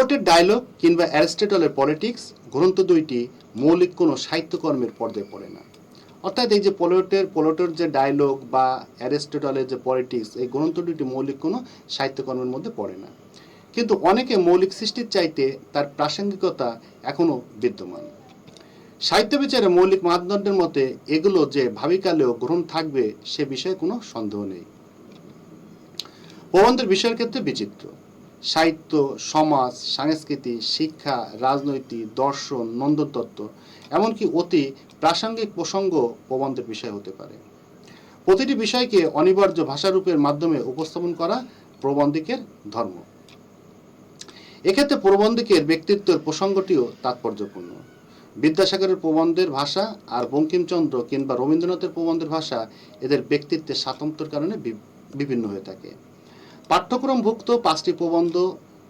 পোলোটের dialogue কিংবা অ্যারিস্টটলের politics গ্রন্থ দুইটি মৌলিক কোনো সাহিত্যকর্মের পর্যায়ে পড়ে না। অর্থাৎ এই যে পোলোটের পোলোটের যে ডায়লগ বা অ্যারিস্টটলের যে পলিটিক্স এই গ্রন্থ দুইটি মৌলিক কোনো সাহিত্যকর্মের মধ্যে পড়ে না। কিন্তু অনেকে মৌলিক সৃষ্টির চাইতে তার প্রাসঙ্গিকতা এখনও বিদ্যমান। সাহিত্য বিচারে মৌলিক মানদণ্ডের মতে এগুলো যে ভাবিকালেও গ্রহণ থাকবে সে বিষয়ে কোনো সন্দেহ নেই। প্রবন্ধের বিষয়ের ক্ষেত্রে বিচিত্র। সাহিত্য, সমাজ, সংস্কৃতি, শিক্ষা রাজনৈতিক দর্শন নন্দতত্ত্ব এমনকি অতি প্রাসঙ্গিক প্রসঙ্গ প্রবন্ধের বিষয় হতে পারে। প্রতিটি বিষয়কে অনিবার্য ভাষারূপের মাধ্যমে উপস্থাপন করা প্রবন্ধিকের ধর্ম। এক্ষেত্রে প্রবন্ধিকের ব্যক্তিত্বের প্রসঙ্গটিও তাৎপর্যপূর্ণ। বিদ্যাসাগরের প্রবন্ধের ভাষা আর বঙ্কিমচন্দ্র কিংবা রবীন্দ্রনাথের প্রবন্ধের ভাষা এদের ব্যক্তিত্বের স্বাতন্ত্র্যের কারণে বিভিন্ন হয়ে থাকে। পাঠ্যক্রমভুক্ত পাঁচটি প্রবন্ধ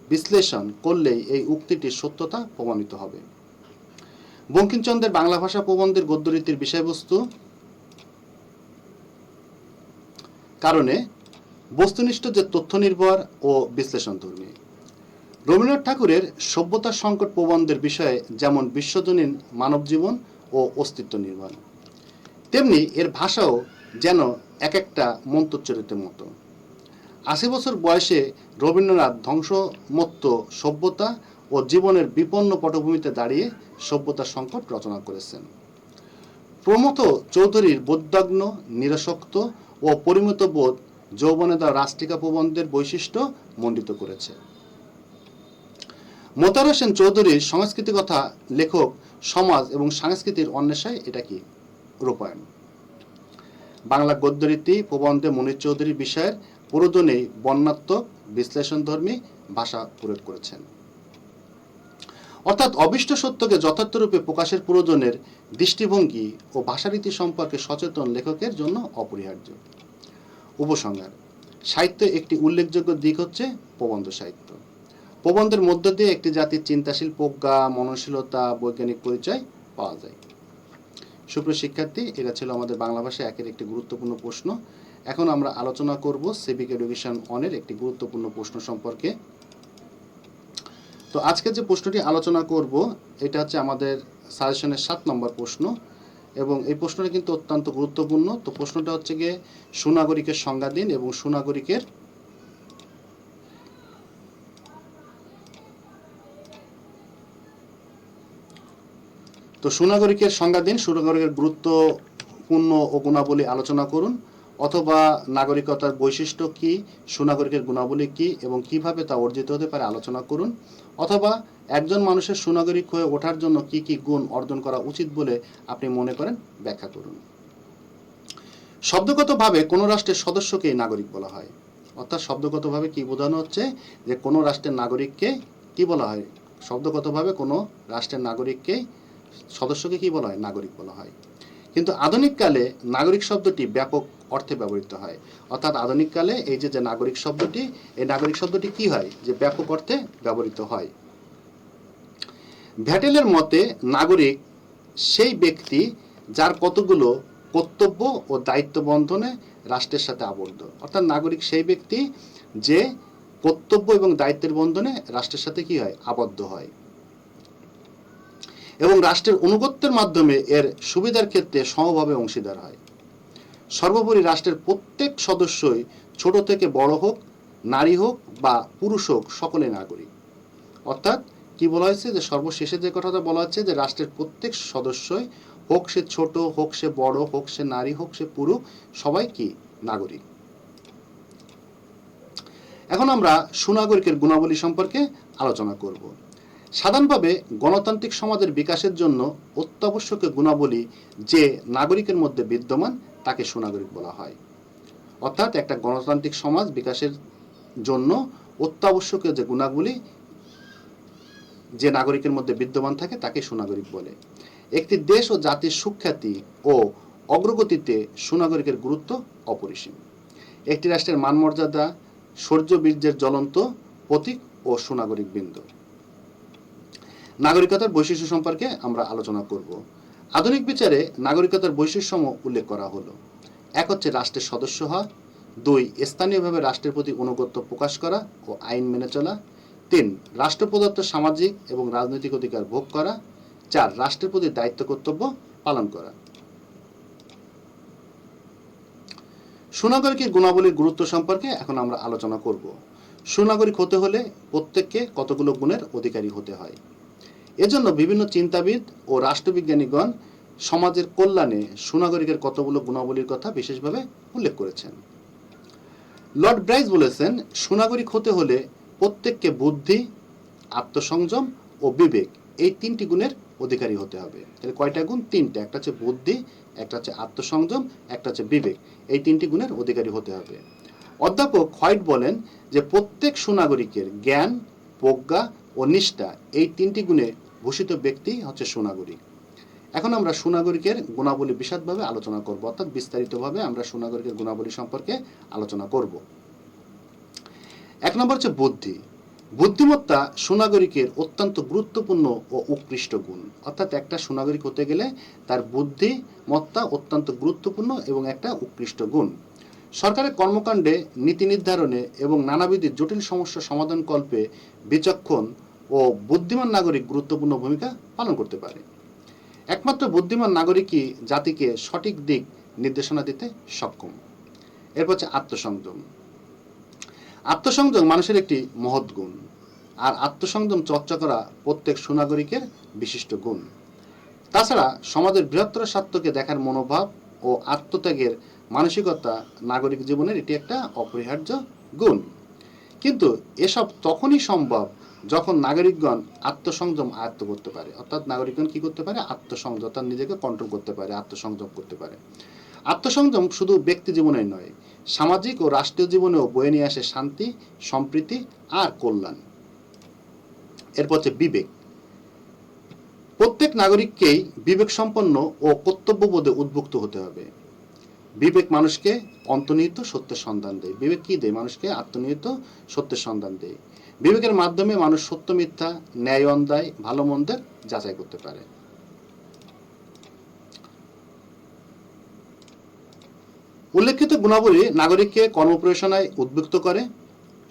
বিশ্লেষণ করলেই এই উক্তিটির সত্যতা প্রমাণিত হবে। বঙ্কিমচন্দ্রের বাংলা ভাষা প্রবন্ধের গদ্যরীতির বিষয়বস্তু কারণে বস্তুনিষ্ঠ যে তথ্য নির্ভর ও বিশ্লেষণধর্মী রবীন্দ্রনাথ ঠাকুরের সভ্যতার সংকট প্রবন্ধের বিষয়ে যেমন বিশ্বজনীন মানব জীবন ও অস্তিত্ব নির্মাণ তেমনি এর ভাষাও যেন এক একটা মন্তোচ্চরিতের মতো। আশি বছর বয়সে রবীন্দ্রনাথ ধ্বংসমত্ত সভ্যতা ও জীবনের বিপন্ন পটভূমিতে দাঁড়িয়ে সভ্যতার সংকট রচনা করেছেন। প্রমথ চৌধুরীর বোধাগ্ন নিরাসক্ত ও পরিমিত বোধ যৌবনে দ্বারা রাষ্ট্রিকা প্রবন্ধের বৈশিষ্ট্য মণ্ডিত করেছে। মোতার হোসেন চৌধুরীর সংস্কৃতি কথা লেখক, সমাজ এবং সংস্কৃতির অন্বেষায় এটা কি? রূপায়ণ। বাংলা গদ্যরীতি প্রবন্ধে মনির চৌধুরী বিষয়ের পুরোদনেই বর্ণাত্মক বিশ্লেষণধর্মী ভাষা প্রয়োগ করেছেন। অর্থাৎ অবিষ্ট সত্যকে যথার্থরূপে প্রকাশের প্রয়োজনের দৃষ্টিভঙ্গি ও ভাষারীতি সম্পর্কে সচেতন লেখকের জন্য অপরিহার্য। উপসংহার, সাহিত্য একটি উল্লেখযোগ্য দিক হচ্ছে প্রবন্ধ সাহিত্য। প্রবন্ধের মধ্য দিয়ে একটি জাতির চিন্তাশীল প্রজ্ঞা, মননশীলতা, বৈজ্ঞানিক পরিচয় পাওয়া যায়। সুপ্রিয় শিক্ষার্থী, এটা ছিল আমাদের বাংলা ভাষায় একের একটি গুরুত্বপূর্ণ প্রশ্ন। এখন আমরা আলোচনা করব সিভিক এডুকেশন অনের একটি গুরুত্বপূর্ণ প্রশ্ন সম্পর্কে। তো আজকে যে প্রশ্নটি আলোচনা করব, এটা হচ্ছে আমাদের সাজেশনের সাত নম্বর প্রশ্ন এবং এই প্রশ্নটা কিন্তু অত্যন্ত গুরুত্বপূর্ণ। তো প্রশ্নটা হচ্ছে গিয়ে, সুনাগরিকের সংজ্ঞা দিন এবং সুনাগরিকের তো সুনাগরিকের সংজ্ঞা দিন, সুনাগরিকের গুরুত্বপূর্ণ ও গুণাবলী আলোচনা করুন। অথবা নাগরিকতার বৈশিষ্ট্য কি, সুনাগরিকের গুণাবলী কি এবং কীভাবে তা অর্জিত হতে পারে আলোচনা করুন। অথবা একজন মানুষের সুনাগরিক হয়ে ওঠার জন্য কি কি গুণ অর্জন করা উচিত বলে আপনি মনে করেন? ব্যাখ্যা করুন। শব্দগতভাবে কোনো রাষ্ট্রের সদস্যকেই নাগরিক বলা হয়। অর্থাৎ শব্দগতভাবে কি বোঝানো হচ্ছে যে কোনো রাষ্ট্রের নাগরিককে কি বলা হয়? শব্দগতভাবে কোনো রাষ্ট্রের নাগরিককে, সদস্যকে কি বলা হয়? নাগরিক বলা হয়। কিন্তু আধুনিককালে নাগরিক শব্দটি ব্যাপক অর্থে ব্যবহৃত হয়। অর্থাৎ আধুনিককালে এই যে যে নাগরিক শব্দটি, এই নাগরিক শব্দটি কি হয়? যে ব্যাপক অর্থে ব্যবহৃত হয়। ভ্যাটেলের মতে, নাগরিক সেই ব্যক্তি যার কতগুলো কর্তব্য ও দায়িত্ব বন্ধনে রাষ্ট্রের সাথে আবদ্ধ। অর্থাৎ নাগরিক সেই ব্যক্তি যে কর্তব্য এবং দায়িত্বের বন্ধনে রাষ্ট্রের সাথে কি হয়? আবদ্ধ হয়। এবং রাষ্ট্রের অনুগত্যের মাধ্যমে এর সুবিধার ক্ষেত্রে সমভাবে অংশীদার হয়। সর্বোপরি রাষ্ট্রের প্রত্যেক সদস্যই ছোট থেকে বড় হোক, নারী হোক বা পুরুষ হোক, সকলে নাগরিক। অর্থাৎ কি বলা হয়েছে? যে সর্বশেষে যে কথাটা বলা হচ্ছে যে রাষ্ট্রের প্রত্যেক সদস্যই হোক সে ছোট, হোক সে বড়, হোক সে নারী, হোক সে পুরুষ, সবাই কি নাগরিক? এখন আমরা সুনাগরিকের গুণাবলী সম্পর্কে আলোচনা করব। সাধারণভাবে গণতান্ত্রিক সমাজের বিকাশের জন্য অত্যাবশ্যকীয় গুণাবলী যে নাগরিকের মধ্যে বিদ্যমান তাকে সুনাগরিক বলা হয়। অর্থাৎ একটা গণতান্ত্রিক সমাজ বিকাশের জন্য অত্যাবশ্যকীয় যে গুণাবলী যে নাগরিকের মধ্যে বিদ্যমান থাকে, তাকে সুনাগরিক বলে। একটি দেশ ও জাতির সুখ্যাতি ও অগ্রগতিতে সুনাগরিকের গুরুত্ব অপরিসীম। একটি রাষ্ট্রের মানমর্যাদা শৌর্য বীর্যের জ্বলন্ত প্রতীক ও সুনাগরিক বিন্দু। নাগরিকতার বৈশিষ্ট্য সম্পর্কে আমরা আলোচনা করব। আধুনিক বিচারে নাগরিকতার বৈশিষ্ট্যসমূহ উল্লেখ করা হলো। এক হচ্ছে রাষ্ট্রের সদস্য হওয়া। দুই, স্থানীয়ভাবে রাষ্ট্রের প্রতি অনুগত্য প্রকাশ করা ও আইন মেনে চলা। তিন, রাষ্ট্র প্রদত্ত সামাজিক এবং রাজনৈতিক অধিকার ভোগ করা। চার, রাষ্ট্রের প্রতি দায়িত্ব কর্তব্য পালন করা। সুনাগরিকের গুণাবলীর গুরুত্ব সম্পর্কে এখন আমরা আলোচনা করব। সুনাগরিক হতে হলে প্রত্যেককে কতগুলো গুণের অধিকারী হতে হয়? এজন্য বিভিন্ন চিন্তাবিদ ও রাষ্ট্রবিজ্ঞানীগণ সমাজের কল্যাণে সুনাগরিকের কতগুলো গুণাবলীর কথা বিশেষভাবে উল্লেখ করেছেন। লর্ড ব্রাইস বলেছেন, সুনাগরিক হতে হলে প্রত্যেককে বুদ্ধি, আত্মসংযম ও বিবেক এই তিনটি গুণের অধিকারী হতে হবে। তাহলে কয়টা গুণ? তিনটা। একটা হচ্ছে বুদ্ধি, একটা হচ্ছে আত্মসংযম, একটা হচ্ছে বিবেক। এই তিনটি গুণের অধিকারী হতে হবে। অধ্যাপক হোয়াইট বলেন যে প্রত্যেক সুনাগরিকের জ্ঞান, প্রজ্ঞা ও নিষ্ঠা এই তিনটি গুণে ভূষিত ব্যক্তি হচ্ছে সুনাগরিক। এখন আমরা সুনাগরিকের গুণাবলী বিশদভাবে আলোচনা করব, অর্থাৎ বিস্তারিতভাবে আমরা সুনাগরিকের গুণাবলী সম্পর্কে আলোচনা করব। এক নম্বর হচ্ছে বুদ্ধি। বুদ্ধিমত্তা সুনাগরিকের অত্যন্ত গুরুত্বপূর্ণ ও উৎকৃষ্ট গুণ। অর্থাৎ একটা সুনাগরিক হতে গেলে তার বুদ্ধিমত্তা অত্যন্ত গুরুত্বপূর্ণ এবং একটা উৎকৃষ্ট গুণ। সরকারের কর্মকাণ্ডে নীতি নির্ধারণে এবং নানাবিধ জটিল সমস্যা সমাধান কল্পে বিচক্ষণ ও বুদ্ধিমান নাগরিক গুরুত্বপূর্ণ ভূমিকা পালন করতে পারে। একমাত্র বুদ্ধিমান নাগরিকই জাতিকে সঠিক দিক নির্দেশনা দিতে সক্ষম। এরপর হচ্ছে আত্মসংযম। আত্মসংযম মানুষের একটি মহৎ গুণ, আর আত্মসংযম চর্চা করা প্রত্যেক সুনাগরিকের বিশিষ্ট গুণ। তাছাড়া সমাজের বৃহত্তর স্বার্থকে দেখার মনোভাব ও আত্মত্যাগের মানসিকতা নাগরিক জীবনের এটি একটা অপরিহার্য গুণ। কিন্তু এসব তখনই সম্ভব যখন নাগরিকগণ আত্মসংযম আয়ত্ত করতে পারে। অর্থাৎ নাগরিকগণ কি করতে পারে? আত্মসংযম অর্থাৎ নিজেকে কন্ট্রোল করতে পারে, আত্মসংযম করতে পারে। আত্মসংযম শুধু ব্যক্তি জীবনেই নয়, সামাজিক ও রাষ্ট্রীয় জীবনেও বয়ে নিয়ে আসে শান্তি, সম্প্রীতি আর কল্যাণ। এরপর হচ্ছে বিবেক। প্রত্যেক নাগরিককেই বিবেক সম্পন্ন ও কর্তব্যবোধে উদ্বুক্ত হতে হবে। বিবেক মানুষকে অন্তর্নিহিত সত্যের সন্ধান দেয়। বিবেক কি দেয়? মানুষকে আত্মনিহিত সত্যের সন্ধান দেয়। বিবেকের মাধ্যমে মানুষ সত্য, মিথ্যা, ন্যায়, অন্যায়, ভালো, মন্দের যাচাই করতে পারে। উল্লেখিত গুণাবলী নাগরিককে কর্মপ্রয়োজনায় উদ্বুক্ত করে,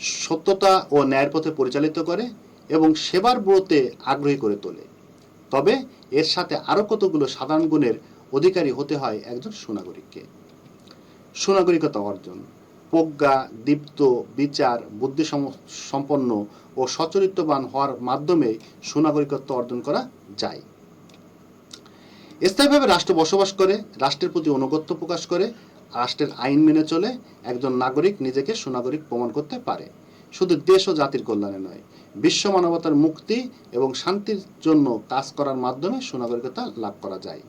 সত্যতা ও ন্যায়ের পথে পরিচালিত করে এবং সেবার ব্রতে আগ্রহী করে তোলে। তবে এর সাথে আরও কতগুলো সাধারণ গুণের অধিকারী হতে হয় একজন সুনাগরিককে? সুনাগরিকতা অর্জন, প্রজ্ঞা, দীপ্ত বিচার বুদ্ধি সম্পন্ন ও সচরিত্রবান হওয়ার মাধ্যমে সুনাগরিকত্ব অর্জন করা যায়। স্থায়ীভাবে রাষ্ট্র বসবাস করে, রাষ্ট্রের প্রতি অনুগত্য প্রকাশ করে, রাষ্ট্রের আইন মেনে চলে, একজন নাগরিক নিজেকে সুনাগরিক প্রমাণ করতে পারে। শুধু দেশ ও জাতির কল্যাণে নয়, বিশ্ব মানবতার মুক্তি এবং শান্তির জন্য কাজ করার মাধ্যমে সুনাগরিকতা লাভ করা যায়।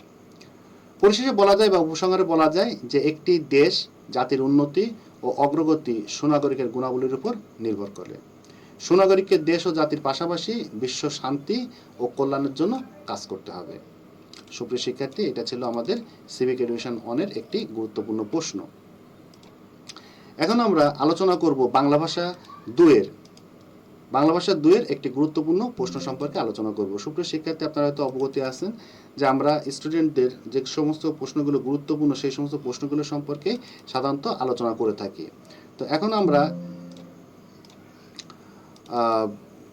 পরিশেষে বলা যায় বা উপসংহারে বলা যায় যে একটি দেশ জাতির উন্নতি ও অগ্রগতি সুনাগরিকের গুণাবলীর উপর নির্ভর করে। সুনাগরিককে দেশ ও জাতির পাশাপাশি বিশ্ব শান্তি ও কল্যাণের জন্য কাজ করতে হবে। সুপ্রিয় শিক্ষার্থী, এটা ছিল আমাদের সিভিক এডুকেশন অনের একটি গুরুত্বপূর্ণ প্রশ্ন। এখন আমরা আলোচনা করব বাংলা ভাষা দুয়ের বাংলা ভাষা দুয়ের একটি গুরুত্বপূর্ণ প্রশ্ন সম্পর্কে আলোচনা করব। সুপ্রিয় শিক্ষার্থী, আপনারা হয়তো অবগতি আছেন যে আমরা স্টুডেন্টদের যে সমস্ত প্রশ্নগুলো গুরুত্বপূর্ণ সেই সমস্ত প্রশ্নগুলো সম্পর্কে সাধারণত আলোচনা করে থাকি। তো এখন আমরা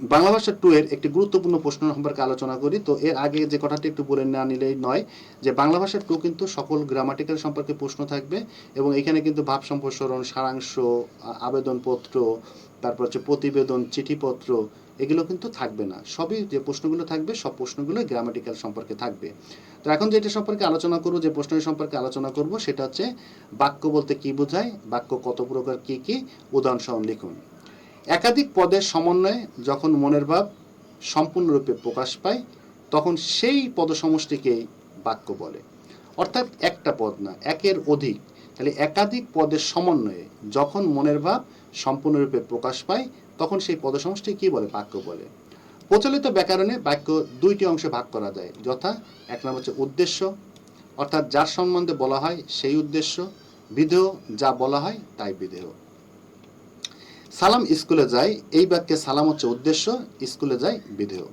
বাংলা ভাষা টু এর একটি গুরুত্বপূর্ণ প্রশ্ন সম্পর্কে আলোচনা করি। তো এর আগে যে কথাটি একটু বলে না নিলেই নয় যে বাংলা ভাষা টু কিন্তু সকল গ্রামাটিক্যাল সম্পর্কে প্রশ্ন থাকবে এবং এখানে কিন্তু ভাব সম্প্রসারণ, সারাংশ আবেদনপত্র তারপর হচ্ছে প্রতিবেদন, চিঠিপত্র, এগুলো কিন্তু থাকবে না। সবই যে প্রশ্নগুলো থাকবে, সব প্রশ্নগুলো গ্রামাটিক্যাল সম্পর্কে থাকবে। তো এখন যেটা সম্পর্কে আলোচনা করব, যে প্রশ্নের সম্পর্কে আলোচনা করব, সেটা হচ্ছে বাক্য বলতে কি বোঝায়, বাক্য কত প্রকার, কি কি উদাহরণ সহ লিখুন। একাধিক পদের সমন্বয়ে যখন মনের ভাব সম্পূর্ণরূপে প্রকাশ পায়, তখন সেই পদসমষ্টিকে বাক্য বলে। অর্থাৎ একটা পদ না, একের অধিক। তাহলে একাধিক পদের সমন্বয়ে যখন মনের ভাব সম্পূর্ণরূপে প্রকাশ পায়, তখন সেই পদসমষ্টি কি বলে? বাক্য বলে। প্রচলিত ব্যাকরণে বাক্য দুইটি অংশে ভাগ করা যায়। যথা, এক নম্বর হচ্ছে উদ্দেশ্য, অর্থাৎ যার সম্বন্ধে বলা হয় সেই উদ্দেশ্য, বিধেয় যা বলা হয় তাই বিধেয়। সালাম স্কুলে যায়, এই বাক্যে সালাম হচ্ছে উদ্দেশ্য, স্কুলে যায় বিধেয়।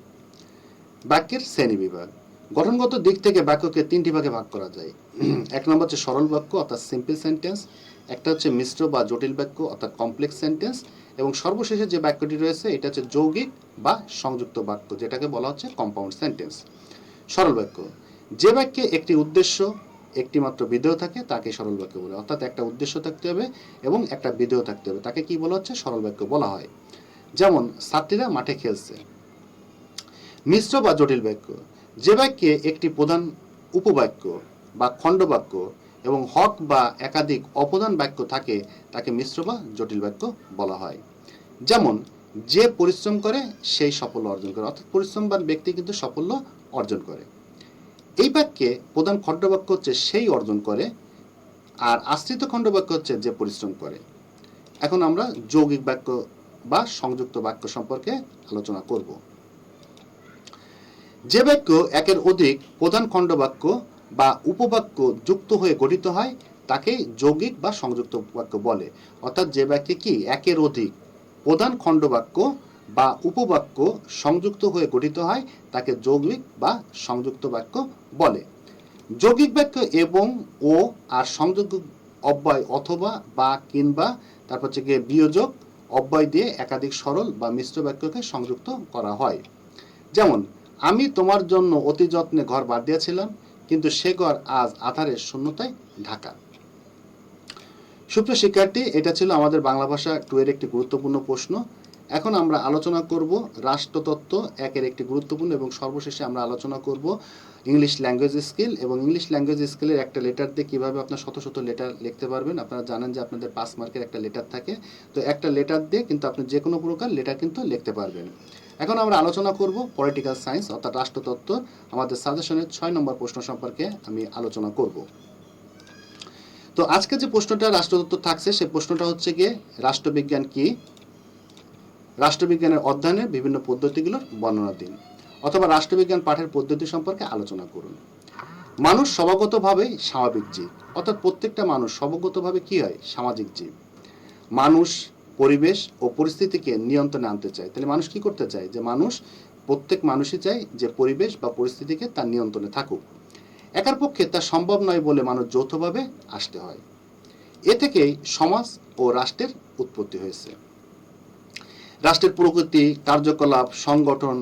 বাক্যের শ্রেণি বিভাগ। গঠনগত দিক থেকে বাক্যকে তিনটি ভাগে ভাগ করা যায়। এক নম্বর হচ্ছে সরল বাক্য, অর্থাৎ সিম্পল সেন্টেন্স একটা হচ্ছে মিশ্র বা জটিল বাক্য, অর্থাৎ কমপ্লেক্স সেন্টেন্স এবং সর্বশেষে যে বাক্যটি রয়েছে, এটা হচ্ছে যৌগিক বা সংযুক্ত বাক্য, যেটাকে বলা হচ্ছে কম্পাউন্ড সেন্টেন্স সরল বাক্য। যে বাক্যে একটি উদ্দেশ্য, একটি মাত্র বিধেয় থাকে, তাকে সরল বাক্য বলে। অর্থাৎ একটা উদ্দেশ্য থাকতে হবে এবং একটা বিধেয় থাকতে হবে। তাকে কি বলা হচ্ছে? সরল বাক্য বলা হয়। যেমন, ছাত্রীরা মাঠে খেলছে। মিশ্র বা জটিল বাক্য। যে বাক্যে একটি প্রধান উপবাক্য বা খণ্ডবাক্য এবং হক বা একাধিক অপ্রধান বাক্য থাকে, তাকে মিশ্র বা জটিল বাক্য বলা হয়। যেমন, যে পরিশ্রম করে, সেই সাফল্য অর্জন করে। অর্থাৎ পরিশ্রমবান ব্যক্তি কিন্তু সাফল্য অর্জন করে। এই বাক্যে প্রধান খণ্ডবাক্য হচ্ছে সেই অর্জন করে, আর আশ্রিত খণ্ডবাক্য হচ্ছে যে পরিশ্রম করে। এখন আমরা যৌগিক বাক্য বা সংযুক্ত বাক্য সম্পর্কে আলোচনা করব। যে বাক্য একের অধিক প্রধান খণ্ডবাক্য বা উপবাক্য যুক্ত হয়ে গঠিত হয়, তাকে যৌগিক বা সংযুক্ত বাক্য বলে। অর্থাৎ যে বাক্যে কি একের অধিক প্রধান খণ্ডবাক্য বা উপবাক্য সংযুক্ত হয়ে গঠিত হয়, তাকে যৌগিক বা সংযুক্ত বাক্য বলে। যৌগিক বাক্য এবং ও আর সংযোগ অব্যয় অথবা বা কিংবা, তারপর হচ্ছে গিয়ে বিয়োজক, অব্যয় দিয়ে একাধিক সরল বা মিশ্র বাক্যকে সংযুক্ত করা হয়। যেমন আমি তোমার জন্য অতি যত্নে ঘর বাদ দিয়েছিলাম, কিন্তু সে ঘর আজ আধারের শূন্যতায় ঢাকা। সুপ্রিয় শিক্ষার্থী, এটা ছিল আমাদের বাংলা ভাষা টু এর একটি গুরুত্বপূর্ণ প্রশ্ন। এখন আমরা আলোচনা করব রাষ্ট্রতত্ত্ব একের একটি গুরুত্বপূর্ণ এবং সর্বশেষে আমরা আলোচনা করব ইংলিশ ল্যাঙ্গুয়েজ স্কিল এবং ইংলিশ ল্যাঙ্গুয়েজ স্কিলের একটা লেটার দিয়ে কীভাবে আপনার শত শত লেটার লিখতে পারবেন, আপনারা জানেন যে আপনাদের পাস মার্কের একটা লেটার থাকে। তো একটা লেটার দিয়ে কিন্তু আপনি যে কোনো প্রকার লেটার কিন্তু লিখতে পারবেন। এখন আমরা আলোচনা করব পলিটিক্যাল সায়েন্স অর্থাৎ রাষ্ট্রতত্ত্ব। আমাদের সাজেশনের ছয় নম্বর প্রশ্ন সম্পর্কে আমি আলোচনা করব। তো আজকে যে প্রশ্নটা রাষ্ট্রতত্ত্ব থাকছে সেই প্রশ্নটা হচ্ছে গিয়ে রাষ্ট্রবিজ্ঞান কি? রাষ্ট্রবিজ্ঞানের অধ্যয়নের বিভিন্ন পদ্ধতিগুলোর বর্ণনা দিন। অথবা রাষ্ট্রবিজ্ঞান পাঠের পদ্ধতি সম্পর্কে আলোচনা করুন। মানুষ স্বভাবগতভাবেই স্বাভাবিক জীব, অর্থাৎ প্রত্যেকটা মানুষ স্বভাবগতভাবে কি হয়? সামাজিক জীব। মানুষ পরিবেশ ও পরিস্থিতিকে নিয়ন্ত্রণে আনতে চায়। তাহলে মানুষ কি করতে চায়? যে মানুষ প্রত্যেক মানুষই চায় যে পরিবেশ বা পরিস্থিতিকে তার নিয়ন্ত্রণে থাকুক। একার পক্ষে তা সম্ভব নয় বলে মানুষ যৌথভাবে আসতে হয়। এ থেকেই সমাজ ও রাষ্ট্রের উৎপত্তি হয়েছে। রাষ্ট্রের প্রকৃতি, কার্যকলাপ, সংগঠন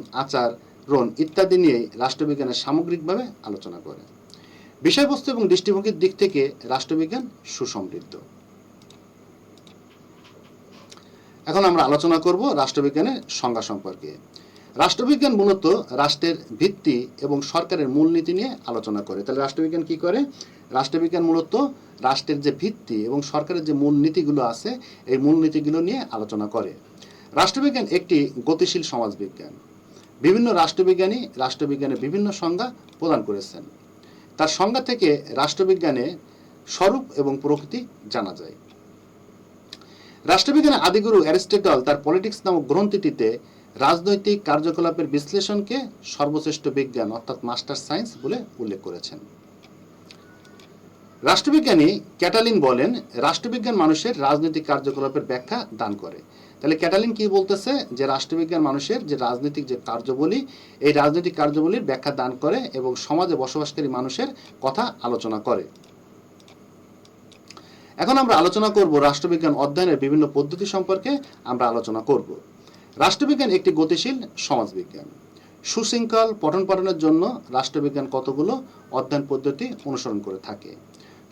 আচারণ ইত্যাদি নিয়ে রাষ্ট্রবিজ্ঞানের সামগ্রিকভাবে আলোচনা করে। বিষয়বস্তু এবং দৃষ্টিভঙ্গির দিক থেকে রাষ্ট্রবিজ্ঞান সুসমৃদ্ধ। এখন আমরা আলোচনা করব রাষ্ট্রবিজ্ঞানের সংজ্ঞা সম্পর্কে। রাষ্ট্রবিজ্ঞান মূলত রাষ্ট্রের ভিত্তি এবং সরকারের মূলনীতি নিয়ে আলোচনা করে। তাহলে রাষ্ট্রবিজ্ঞান কি করে? রাষ্ট্রবিজ্ঞান মূলত রাষ্ট্রের যে ভিত্তি এবং সরকারের যে মূলনীতিগুলো আছে, এই মূলনীতিগুলো নিয়ে আলোচনা করে। রাষ্ট্রবিজ্ঞান একটি গতিশীল সমাজবিজ্ঞান। বিভিন্ন রাষ্ট্রবিজ্ঞানী, রাষ্ট্রবিজ্ঞানের বিভিন্ন সংজ্ঞা প্রদান করেছেন। তার সংজ্ঞা থেকে রাষ্ট্রবিজ্ঞানে স্বরূপ এবং প্রকৃতি জানা যায়। রাষ্ট্রবিজ্ঞানের আদিগুরু অ্যারিস্টেটল তার পলিটিক্স নামক গ্রন্থটিতে রাজনৈতিক কার্যকলাপের বিশ্লেষণকে সর্বশ্রেষ্ঠ বিজ্ঞান অর্থাৎ মাস্টার সায়েন্স বলে উল্লেখ করেছেন। রাষ্ট্রবিজ্ঞানী ক্যাটালিন বলেন, রাষ্ট্রবিজ্ঞান মানুষের রাজনৈতিক কার্যকলাপের ব্যাখ্যা দান করে। তাহলে ক্যাটালিন কি বলতেছে? যে রাষ্ট্রবিজ্ঞান মানুষের যে রাজনৈতিক যে কার্যবলী, এই রাজনৈতিক কার্যবলীর ব্যাখ্যা দান করে এবং সমাজে বসবাসকারী মানুষের কথা আলোচনা করে। এখন আমরা আলোচনা করব রাষ্ট্রবিজ্ঞান অধ্যয়নের বিভিন্ন পদ্ধতি সম্পর্কে আমরা আলোচনা করব। রাষ্ট্রবিজ্ঞান একটি গতিশীল সমাজবিজ্ঞান। সুশৃঙ্খল পঠন পাঠনের জন্য রাষ্ট্রবিজ্ঞান কতগুলো অধ্যয়ন পদ্ধতি অনুসরণ করে থাকে?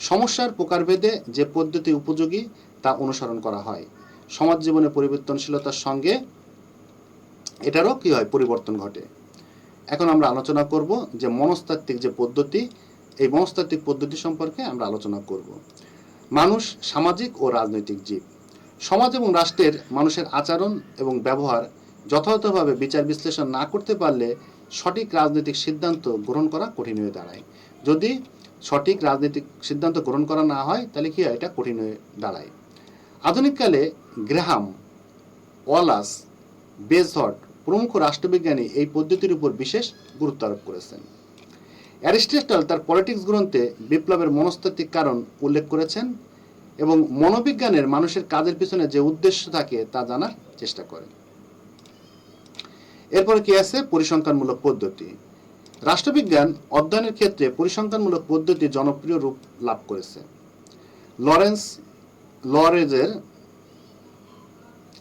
সমস্যার প্রকারভেদে যে পদ্ধতি উপযোগী তা অনুসরণ করা হয়। সমাজ জীবনে পরিবর্তনশীলতার সঙ্গে এটারও কি হয় পরিবর্তন ঘটে। এখন আমরা আলোচনা করব যে মনস্তাত্ত্বিক যে পদ্ধতি, এই মনস্তাত্ত্বিক পদ্ধতি সম্পর্কে আমরা আলোচনা করব। মানুষ সামাজিক ও রাজনৈতিক জীব। সমাজ এবং রাষ্ট্রের মানুষের আচরণ এবং ব্যবহার যথাযথভাবে বিচার বিশ্লেষণ না করতে পারলে সঠিক রাজনৈতিক সিদ্ধান্ত গ্রহণ করা কঠিন হয়ে দাঁড়ায়। যদি সঠিক রাজনৈতিক সিদ্ধান্ত গ্রহণ করা না হয়, তাহলে কি হয়? এটা কঠিন হয়ে দাঁড়ায়। আধুনিককালে গ্রাহাম, ওয়ালাস, বেজহট প্রমুখ রাষ্ট্রবিজ্ঞানী এই পদ্ধতির উপর বিশেষ গুরুত্ব আরোপ করেছেন। অ্যারিস্টটল তার পলিটিক্স গ্রন্থে বিপ্লবের মনস্তাত্ত্বিক কারণ উল্লেখ করেছেন এবং মনোবিজ্ঞানের মানুষের কাজের পিছনে যে উদ্দেশ্য থাকে তা জানার চেষ্টা করেন। এরপরে কি আছে? পরিসংখ্যানমূলক পদ্ধতি। রাষ্ট্রবিজ্ঞান অধ্যয়নের ক্ষেত্রে পরিসংখ্যানমূলক পদ্ধতি জনপ্রিয় রূপ লাভ করেছে। লরেন্স লরেজের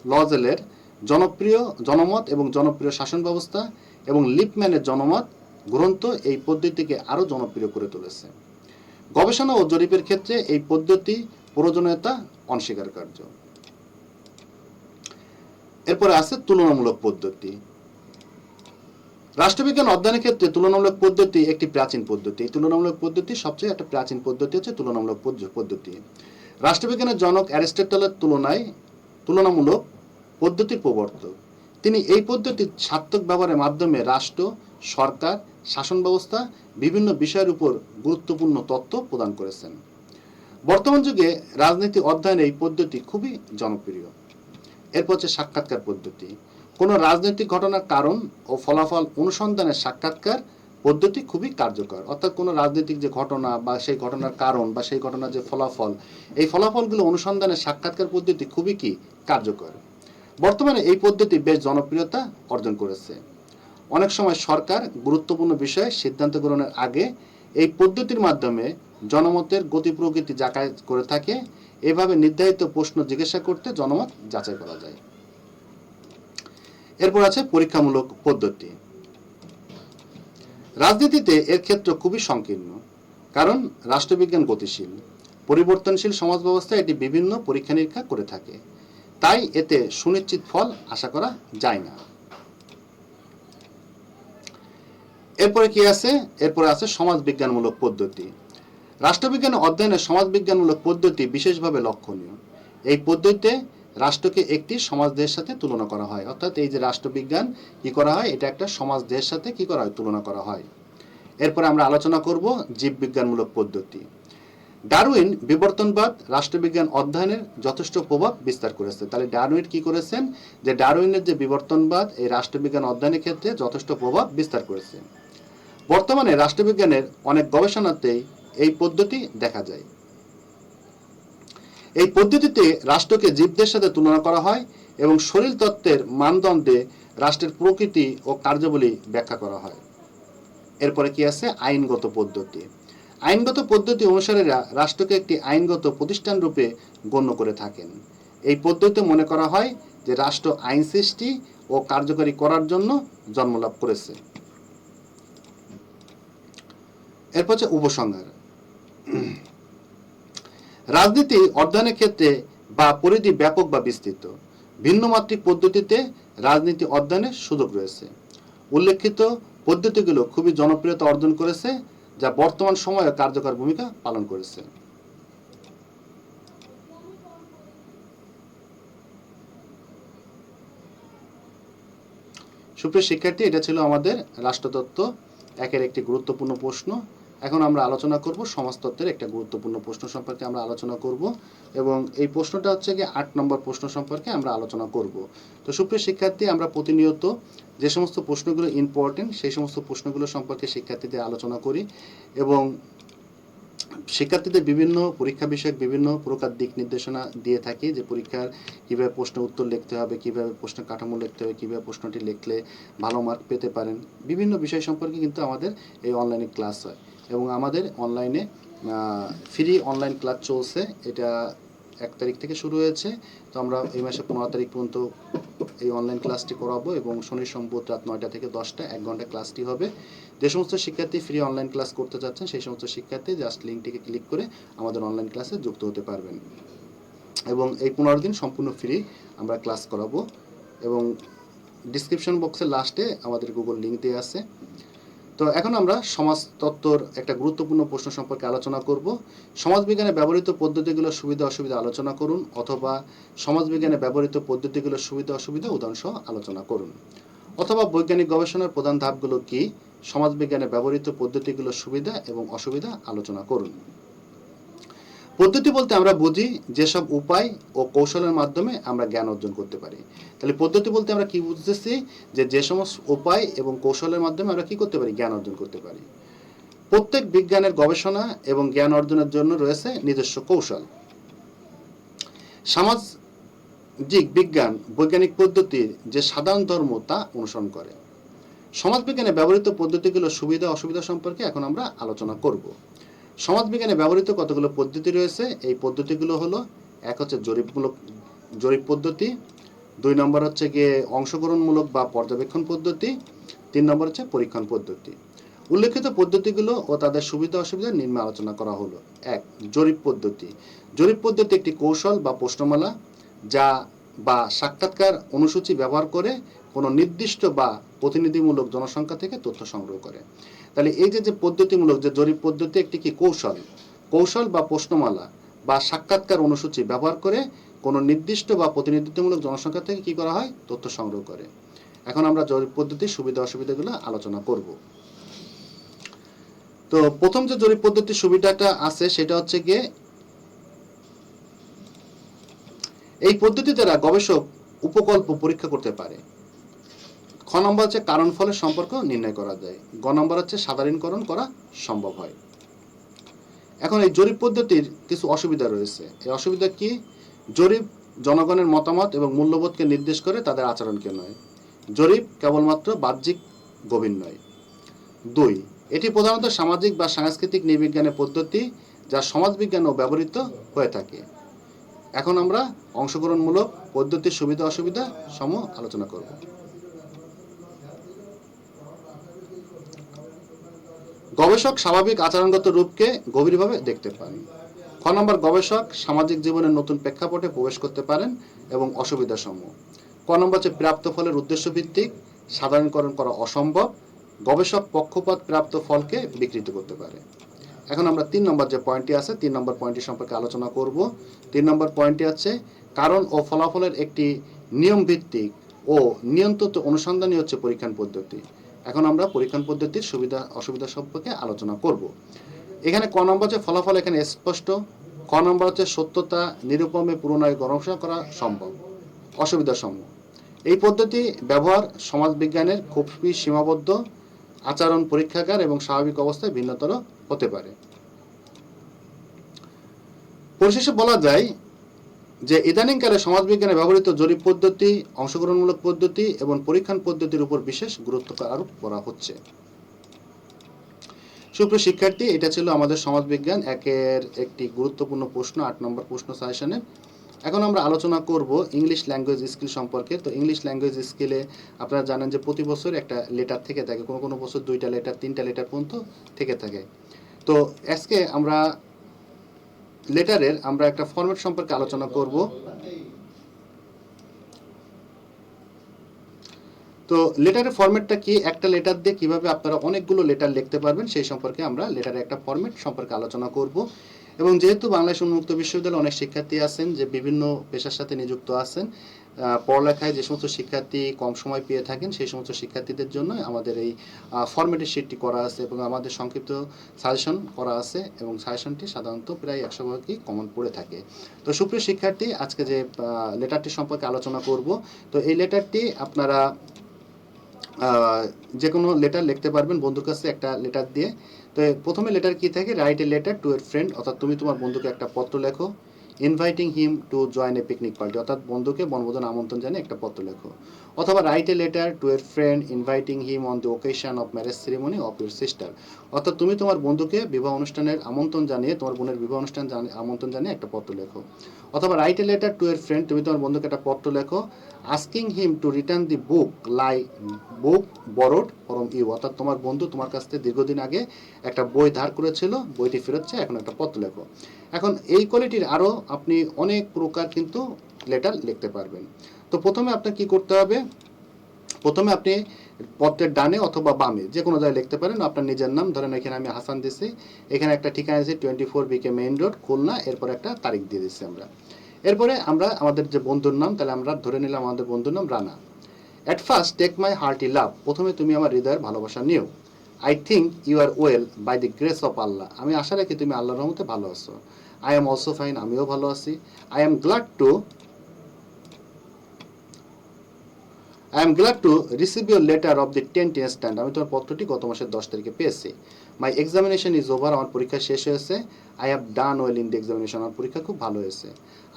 লজেলের জনপ্রিয় জনমত এবং জনপ্রিয় শাসন ব্যবস্থা এবং লিপম্যানের জনমত গ্রন্থ এই পদ্ধতিকে আরও জনপ্রিয় করে তুলেছে। গবেষণা ও জরিপের ক্ষেত্রে এই পদ্ধতি প্রয়োজনীয়তা অনস্বীকার কার্য এরপরে আছে তুলনামূলক পদ্ধতি। রাষ্ট্রবিজ্ঞান অধ্যয়নের ক্ষেত্রে তুলনামূলক পদ্ধতি একটি প্রাচীন পদ্ধতি। তুলনামূলক পদ্ধতি সবচেয়ে একটা প্রাচীন পদ্ধতি হচ্ছে তুলনামূলক পদ্ধ- পদ্ধতি। রাষ্ট্রবিজ্ঞানের জনক অ্যারিস্টটলের তুলনায় তুলনামূলক পদ্ধতির প্রবর্তক। তিনি এই পদ্ধতির সার্থক ব্যবহারের মাধ্যমে রাষ্ট্র, সরকার, শাসন ব্যবস্থা, বিভিন্ন বিষয়ের উপর গুরুত্বপূর্ণ তথ্য প্রদান করেছেন। বর্তমান যুগে রাজনীতি অধ্যয়নের এই পদ্ধতি খুবই জনপ্রিয়। এরপর হচ্ছে সাক্ষাৎকার পদ্ধতি। কোনো রাজনৈতিক ঘটনার কারণ ও ফলাফল অনুসন্ধানের সাক্ষাৎকার পদ্ধতি খুবই কার্যকর। অর্থাৎ কোনো রাজনৈতিক যে ঘটনা বা সেই ঘটনার কারণ বা সেই ঘটনার যে ফলাফল, এই ফলাফলগুলো অনুসন্ধানের সাক্ষাৎকার পদ্ধতি খুবই কি কার্যকর। বর্তমানে এই পদ্ধতি বেশ জনপ্রিয়তা অর্জন করেছে। অনেক সময় সরকার গুরুত্বপূর্ণ বিষয়ে সিদ্ধান্ত গ্রহণের আগে এই পদ্ধতির মাধ্যমে জনমতের গতি প্রকৃতি যাচাই করে থাকে। এভাবে নির্ধারিত প্রশ্ন জিজ্ঞাসা করতে জনমত যাচাই করা যায়। এরপর আছে পরীক্ষামূলক পদ্ধতি। রাজনীতিতে এর ক্ষেত্র খুবই সংকীর্ণ, কারণ রাষ্ট্রবিজ্ঞান গতিশীল। পরিবর্তনশীল সমাজ ব্যবস্থা এটি বিভিন্ন পরীক্ষা নিরীক্ষা করে থাকে। তাই এতে সুনিশ্চিত ফল আশা করা যায় না। এরপরে কি আছে? এরপরে আছে সমাজবিজ্ঞানমূলক পদ্ধতি। রাষ্ট্রবিজ্ঞান অধ্যয়নের সমাজবিজ্ঞানমূলক পদ্ধতি বিশেষভাবে লক্ষণীয়। এই পদ্ধতিতে রাষ্ট্রকে একটি সমাজ দেহের সাথে তুলনা করা হয়। অর্থাৎ এই যে রাষ্ট্রবিজ্ঞান কি করা হয়, এটা একটা সমাজ দেহের সাথে কি করা হয়, তুলনা করা হয়। এরপরে আমরা আলোচনা করব জীববিজ্ঞানমূলক পদ্ধতি। ডারউইন বিবর্তনবাদ রাষ্ট্রবিজ্ঞান অধ্যয়নের যথেষ্ট প্রভাব বিস্তার করেছে। তাহলে ডারউইন কি করেছেন? যে ডারউইনের যে বিবর্তনবাদ, এই রাষ্ট্রবিজ্ঞান অধ্যয়নের ক্ষেত্রে যথেষ্ট প্রভাব বিস্তার করেছে। বর্তমানে রাষ্ট্রবিজ্ঞানের অনেক গবেষণাতেই এই পদ্ধতি দেখা যায়। এই পদ্ধতিতে রাষ্ট্রকে জীবদের সাথে তুলনা করা হয় এবং শরীর তত্ত্বের মানদণ্ডে রাষ্ট্রের প্রকৃতি ও কার্যাবলী ব্যাখ্যা করা হয়। এরপরে কি আছে? আইনগত পদ্ধতি। আইনগত পদ্ধতি অনুসারীরা রাষ্ট্রকে একটি আইনগত প্রতিষ্ঠান রূপে গণ্য করে থাকেন। এই পদ্ধতিতে মনে করা হয় যে রাষ্ট্র আইন সৃষ্টি ও কার্যকরী করার জন্য জন্মলাভ করেছে। এরপর হচ্ছে উপসংহার। রাজনীতি অধ্যয়নের ক্ষেত্রে বা পরিধি ব্যাপক বা বিস্তৃত। ভিন্নমাত্রিক পদ্ধতিতে রাজনীতি অধ্যয়নের সুযোগ রয়েছে। উল্লেখিত পদ্ধতিগুলো খুবই জনপ্রিয়তা অর্জন করেছে, যা বর্তমান সময়ে কার্যকর ভূমিকা পালন করেছে। সুপ্রিয় শিক্ষার্থী, এটা ছিল আমাদের রাষ্ট্রতত্ত্ব। একের একটি গুরুত্বপূর্ণ প্রশ্ন। এখন আমরা আলোচনা করব সমাজতত্ত্বের একটা গুরুত্বপূর্ণ প্রশ্ন সম্পর্কে আমরা আলোচনা করব এবং এই প্রশ্নটা হচ্ছে গিয়ে আট নম্বর প্রশ্ন সম্পর্কে আমরা আলোচনা করব। তো সুপ্রিয় শিক্ষার্থী, আমরা প্রতিনিয়ত যে সমস্ত প্রশ্নগুলো ইম্পর্টেন্ট সেই সমস্ত প্রশ্নগুলো সম্পর্কে শিক্ষার্থীদের আলোচনা করি এবং শিক্ষার্থীদের বিভিন্ন পরীক্ষা বিষয়ক বিভিন্ন প্রকার দিক নির্দেশনা দিয়ে থাকি যে পরীক্ষার কীভাবে প্রশ্ন উত্তর লিখতে হবে, কীভাবে প্রশ্ন কাঠামো লিখতে হবে, কীভাবে প্রশ্নটি লিখলে ভালো মার্ক পেতে পারেন। বিভিন্ন বিষয় সম্পর্কে কিন্তু আমাদের এই অনলাইনে ক্লাস হয়। এবং আমাদের অনলাইনে ফ্রি অনলাইন ক্লাস চলছে। এটা এক তারিখ থেকে শুরু হয়েছে। তো আমরা এই মাসে পনেরো তারিখ পর্যন্ত এই অনলাইন ক্লাসটি করাবো এবং শনি সম্পদ রাত নয়টা থেকে দশটা, এক ঘণ্টা ক্লাসটি হবে। যে সমস্ত শিক্ষার্থী ফ্রি অনলাইন ক্লাস করতে চাচ্ছেন, সেই সমস্ত শিক্ষার্থী জাস্ট লিঙ্কটিকে ক্লিক করে আমাদের অনলাইন ক্লাসে যুক্ত হতে পারবেন। এবং এই পনেরো দিন সম্পূর্ণ ফ্রি আমরা ক্লাস করাবো। এবং ডিসক্রিপশন বক্সের লাস্টে আমাদের গুগল লিঙ্ক দেওয়া আছে। তো এখন আমরা সমাজতত্ত্বর একটা গুরুত্বপূর্ণ প্রশ্ন সম্পর্কে আলোচনা করব। সমাজবিজ্ঞানে ব্যবহৃত পদ্ধতিগুলোর সুবিধা অসুবিধা আলোচনা করুন অথবা সমাজবিজ্ঞানে ব্যবহৃত পদ্ধতিগুলোর সুবিধা অসুবিধা উদাহরণসহ আলোচনা করুন। অথবা বৈজ্ঞানিক গবেষণার প্রধান ধাপগুলো কী? সমাজবিজ্ঞানে ব্যবহৃত পদ্ধতিগুলোর সুবিধা এবং অসুবিধা আলোচনা করুন। পদ্ধতি বলতে আমরা বুঝি যেসব উপায় ও কৌশলের মাধ্যমে আমরা জ্ঞান অর্জন করতে পারি। তাহলে পদ্ধতি বলতে আমরা কি বুঝতেছি? যে যে সমস্ত উপায় এবং কৌশলের মাধ্যমে আমরা কি করতে পারি? জ্ঞান অর্জন করতে পারি। প্রত্যেক বিজ্ঞানের গবেষণা এবং জ্ঞান অর্জনের জন্য রয়েছে নিজস্ব কৌশল। সামাজিক বিজ্ঞান, বৈজ্ঞানিক পদ্ধতির যে সাধারণ ধর্ম, তা অনুসরণ করে। সমাজবিজ্ঞানে ব্যবহৃত পদ্ধতিগুলোর সুবিধা অসুবিধা সম্পর্কে এখন আমরা আলোচনা করব। সমাজবিজ্ঞানে ব্যবহৃত কতগুলো পদ্ধতি রয়েছে? এই পদ্ধতিগুলো হলো, এক হচ্ছে জরিপমূলক, জরিপ পদ্ধতি, দুই নম্বর হচ্ছে গিয়ে অংশগ্রহণমূলক বা পর্যবেক্ষণ পদ্ধতি, তিন নম্বর হচ্ছে পরীক্ষণ পদ্ধতি। উল্লেখিত পদ্ধতিগুলো ও তাদের সুবিধা অসুবিধা নিম্নে আলোচনা করা হলো। এক, জরিপ পদ্ধতি। জরিপ পদ্ধতি একটি কৌশল বা প্রশ্নমালা যা বা সাক্ষাৎকার অনুসূচি ব্যবহার করে কোনো নির্দিষ্ট বা প্রতিনিধিমূলক জনসংখ্যা থেকে তথ্য সংগ্রহ করে। তাহলে এই যে পদ্ধতিমূলক, যে জরিপ পদ্ধতি, একটি কি কৌশল? কৌশল বা প্রশ্নমালা বা সাক্ষাৎকার অনুসূচি ব্যবহার করে কোনো নির্দিষ্ট বা প্রতিনিধিত্বমূলক জনসংখ্যা থেকে কি করা হয়? তথ্য সংগ্রহ করে। এখন আমরা জরিপ পদ্ধতির সুবিধা, অসুবিধাগুলো আলোচনা করব। তো প্রথম যে জরিপ পদ্ধতির সুবিধাটা আছে, সেটা হচ্ছে গিয়ে এই পদ্ধতি দ্বারা গবেষক উপকল্প পরীক্ষা করতে পারে। খ নম্বর হচ্ছে কারণ, ফলের সম্পর্ক নির্ণয় করা যায়। গ নম্বর হচ্ছে সাধারণীকরণ করা সম্ভব হয়। এখন এই জরিপ পদ্ধতির কিছু অসুবিধা রয়েছে। এই অসুবিধা কি? জরিপ জনগণের মতামত এবং মূল্যবোধকে নির্দেশ করে তাদের আচরণকে নয় জরিপ কেবলমাত্র বাহ্যিক গভীর নয়। দুই, এটি প্রধানত সামাজিক বা সাংস্কৃতিক নৃবিজ্ঞানের পদ্ধতি যা সমাজবিজ্ঞানেও ব্যবহৃত হয়ে থাকে। এখন আমরা অংশগ্রহণমূলক পদ্ধতির সুবিধা অসুবিধা সম আলোচনা করব। গবেষক স্বাভাবিক আচরণগত রূপকে গভীরভাবে দেখতে পান খ নম্বর, গবেষক সামাজিক জীবনের নতুন প্রেক্ষাপটে প্রবেশ করতে পারেন এবং অসুবিধা সমূহ ক নম্বর হচ্ছে প্রাপ্ত ফলের উদ্দেশ্য ভিত্তিক, সাধারণীকরণ করা অসম্ভব, গবেষক পক্ষপাত প্রাপ্ত ফলকে বিকৃত করতে পারে। এখন আমরা তিন নম্বর যে পয়েন্টটি আছে, তিন নম্বর পয়েন্টটি সম্পর্কে আলোচনা করব। তিন নম্বর পয়েন্টটি আছে কারণ ও ফলাফলের একটি নিয়ম ভিত্তিক ও নিয়ন্ত্রিত অনুসন্ধানই হচ্ছে পরীক্ষণ পদ্ধতি। এখন আমরা পরীক্ষণ পদ্ধতির সুবিধা, অসুবিধা সম্পর্কে আলোচনা করব। এখানে ক নম্বর যে ফলাফল এখানে স্পষ্ট। ক নম্বর হচ্ছে সত্যতা, নিরুপমে পুনরায় গবেষণা করা সম্ভব অসুবিধা সম্ভব এই পদ্ধতি ব্যবহার সমাজবিজ্ঞানের খুবই সীমাবদ্ধ, আচরণ পরীক্ষাগার এবং স্বাভাবিক অবস্থায় ভিন্নতর হতে পারে। পরিশেষে বলা যায় যে ইদানিংকালে সমাজবিজ্ঞানে ব্যবহৃত জরিপ পদ্ধতি, অংশগ্রহণমূলক পদ্ধতি এবং পরীক্ষণ পদ্ধতির উপর বিশেষ গুরুত্ব আরোপ করা হচ্ছে। সুপ্রিয় শিক্ষার্থী, এটা ছিল আমাদের সমাজবিজ্ঞান একের একটি গুরুত্বপূর্ণ প্রশ্ন, আট নম্বর প্রশ্ন সাজেশনে। এখন আমরা আলোচনা করব ইংলিশ ল্যাঙ্গুয়েজ স্কিল সম্পর্কে। তো ইংলিশ ল্যাঙ্গুয়েজ স্কিলে আপনারা জানেন যে প্রতি বছর একটা লেটার থেকে থাকে, কোনো কোনো বছর দুইটা লেটার, তিনটা লেটার পর্যন্ত থেকে থাকে। তো আজকে আমরা লেটারের আমরা একটা ফরম্যাট সম্পর্কে আলোচনা করব। তো লেটারের ফরম্যাটটা কি? একটা লেটার দিয়ে কীভাবে আপনারা অনেকগুলো লেটার লিখতে পারবেন সেই সম্পর্কে আমরা লেটারের একটা ফরম্যাট সম্পর্কে আলোচনা করব। এবং যেহেতু বাংলাদেশ উন্মুক্ত বিশ্ববিদ্যালয়ে অনেক শিক্ষার্থী আছেন, যে বিভিন্ন পেশার সাথে নিযুক্ত আছেন পড়ালেখায় যে সমস্ত শিক্ষার্থী কম সময় পেয়ে থাকেন, সেই সমস্ত শিক্ষার্থীদের জন্য আমাদের এই ফরম্যাটের শিটটি করা আছে এবং আমাদের সংক্ষিপ্ত সাজেশন করা আছে এবং সাজেশনটি সাধারণত প্রায় একশো ভাগই কমন পড়ে থাকে। তো সুপ্রিয় শিক্ষার্থী, আজকে যে লেটারটি সম্পর্কে আলোচনা করব, তো এই লেটারটি আপনারা যে কোনো লেটার লিখতে পারবেন বন্ধুর কাছে একটা লেটার দিয়ে। তো প্রথমে লেটার কি থাকে? Write a letter to your friend অর্থাৎ তুমি তোমার বন্ধুকে একটা পত্র লেখো। Inviting him to join a picnic party অর্থাৎ বন্ধুকে বনভোজন আমন্ত্রণ জানিয়ে একটা পত্র লেখো। অথবা write a letter to your friend inviting him on the occasion of marriage ceremony of your sister অর্থাৎ তুমি তোমার বন্ধুকে বিবাহ অনুষ্ঠানের আমন্ত্রণ জানিয়ে, তোমার বোনের বিবাহ অনুষ্ঠান আমন্ত্রণ জানিয়ে একটা পত্র লেখো। অথবা write a letter to your friend তুমি তোমার বন্ধুকে একটা পত্র লেখো asking him to return the book lie book borrowed from you অর্থাৎ তোমার বন্ধু তোমার কাছ থেকে দীর্ঘদিন আগে একটা বই ধার করেছিল, বইটি ফেরত চায়, এখন একটা পত্র লেখো। এখন এই কোয়ালিটির আরও আপনি অনেক প্রকার কিন্তু লেটার লিখতে পারবেন। তো প্রথমে আপনার কি করতে হবে? প্রথমে আপনি পত্রের ডানে অথবা বামে, যে কোনো জায়গায় লিখতে পারেন। আপনার নিজের নাম, ধরেন এখানে আমি হাসান দিছি, এখানে একটা ঠিকানা আছে twenty four BK main road Khulna, এরপর একটা তারিখ দিয়ে দিচ্ছি আমরা। এরপরে আমরা আমাদের যে বন্ধুর নাম, তাহলে আমরা ধরে নিলাম আমাদের বন্ধুর নাম Rana. At first take my hearty love প্রথমে তুমি আমার হৃদয়ের ভালোবাসা নিও। I think you are well by the grace of Allah আমি আশা রাখি তুমি আল্লাহর রহমতে ভালো আছো। আই এম অলসো ফাইন আমিও ভালো আছি। I am glad to I am glad to receive your letter of the ten ten stand আমি তোমার পত্রটি গত মাসের দশ তারিখে পেয়েছি। মাই এক্সামিনেশন ইজ ওভার আমার পরীক্ষা শেষ হয়েছে। I have done well in the examination আমার পরীক্ষা খুব ভালো হয়েছে।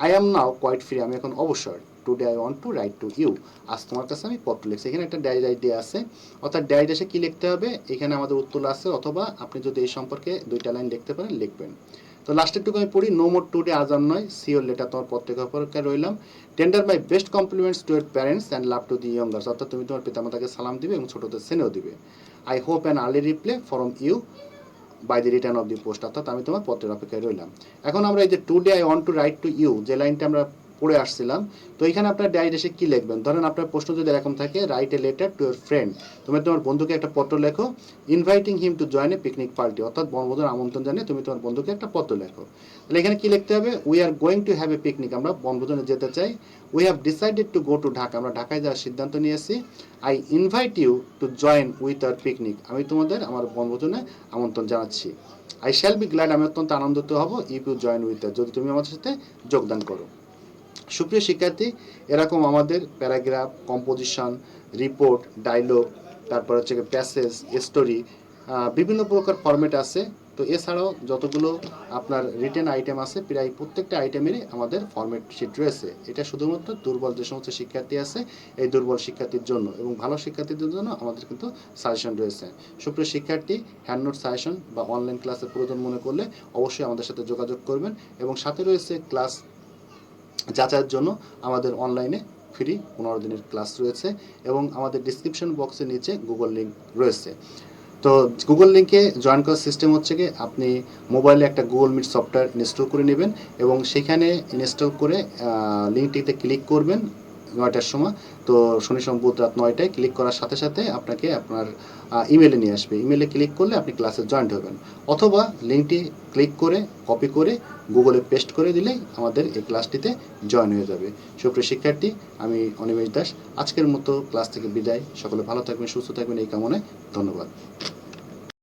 I am now quite free আমি এখন অবসর। Today I want to write to you আজ তোমার কাছে আমি পত্র লিখছি। এখানে একটা ডায়েরি দেওয়া আছে। অর্থাৎ ডায়েরি এসে কী লিখতে হবে? এখানে আমাদের উত্তর আছে, অথবা আপনি যদি এই সম্পর্কে দুইটা লাইন লিখতে পারেন, লিখবেন। তো লাস্টেরটুকু আমি পড়ি নো মোর টুডে আজ আর নয় সিওর লেটার তোমার প্রত্যেক অপেক্ষায় রইলাম। Tender my best compliments to your parents and love to the youngers অর্থাৎ তুমি তোমার পিতামাতাকে সালাম দিবে এবং ছোটোদের সেনেও দিবে। I hope an early reply from you by the return of the post অর্থাৎ আমি তোমার পত্রের অপেক্ষায় রইলাম। এখন আমরা এই যে today I want to write to you যে লাইনটা আমরা পড়ে আসছিলাম। তো এখানে আপনার ডায়েরি এসে কি লিখবেন? ধরেন আপনার প্রশ্ন যদি এরকম থাকে write a letter to your friend তুমি তোমার বন্ধুকে একটা পত্র লেখো inviting him to join a picnic party অর্থাৎ বনভোজন আমন্ত্রণ জানিয়ে তুমি তোমার বন্ধুকে একটা পত্র লেখো। তাহলে এখানে কি লিখতে হবে? We are going to have a picnic আমরা বনভোজনে যেতে চাই। We have decided to go to Dhaka আমরা ঢাকায় যাওয়ার সিদ্ধান্ত নিয়েছি। I invite you to join with our picnic আমি তোমাদের, আমার বনভোজনে আমন্ত্রণ জানাচ্ছি। আই শ্যাল বি গ্ল্যাড আমি অত্যন্ত আনন্দিত হব। ইফ ইউ জয়েন উইথ যদি তুমি আমাদের সাথে যোগদান করো। সুপ্রিয় শিক্ষার্থী, এরকম আমাদের প্যারাগ্রাফ, কম্পোজিশন, রিপোর্ট, ডায়লগ, তারপর হচ্ছে প্যাসেজ, স্টোরি বিভিন্ন প্রকার ফরম্যাট আছে। তো এছাড়াও যতগুলো আপনার রিটেন আইটেম আছে, প্রায় প্রত্যেকটা আইটেমেরই আমাদের ফরম্যাট শিট রয়েছে। এটা শুধুমাত্র দুর্বল যে সমস্ত শিক্ষার্থী আছে, এই দুর্বল শিক্ষার্থীর জন্য এবং ভালো শিক্ষার্থীদের জন্য আমাদের কিন্তু সাজেশন রয়েছে। সুপ্রিয় শিক্ষার্থী হ্যান্ড নোট সাজেশন বা অনলাইন ক্লাসের প্রয়োজন মনে করলে অবশ্যই আমাদের সাথে যোগাযোগ করবেন এবং সাথে রয়েছে ক্লাস যাচাইয়ের জন্য আমাদের অনলাইনে ফ্রি পনেরো দিনের ক্লাস রয়েছে এবং আমাদের ডিসক্রিপশন বক্সের নিচে গুগল লিঙ্ক রয়েছে। তো গুগল লিঙ্কে জয়েন করার সিস্টেম হচ্ছে কি আপনি মোবাইলে একটা গুগল মিট সফটওয়্যার ইনস্টল করে নেবেন এবং সেখানে ইনস্টল করে লিঙ্কটিতে ক্লিক করবেন। নয়টার সময়। তো শনি সোম বুধ রাত নয়টায় ক্লিক করার সাথে সাথে আপনাকে আপনার ইমেলে নিয়ে আসবে। ইমেলে ক্লিক করলে আপনি ক্লাসে জয়েন্ট হবেন। অথবা লিঙ্কটি ক্লিক করে কপি করে গুগলে পেস্ট করে দিলেই আমাদের এই ক্লাসটিতে জয়েন হয়ে যাবে। সুপ্রিয় শিক্ষার্থী, আমি অনিমেষ দাস। আজকের মতো ক্লাস থেকে বিদায়। সকলে ভালো থাকবেন, সুস্থ থাকবেন। এই কামনায় ধন্যবাদ।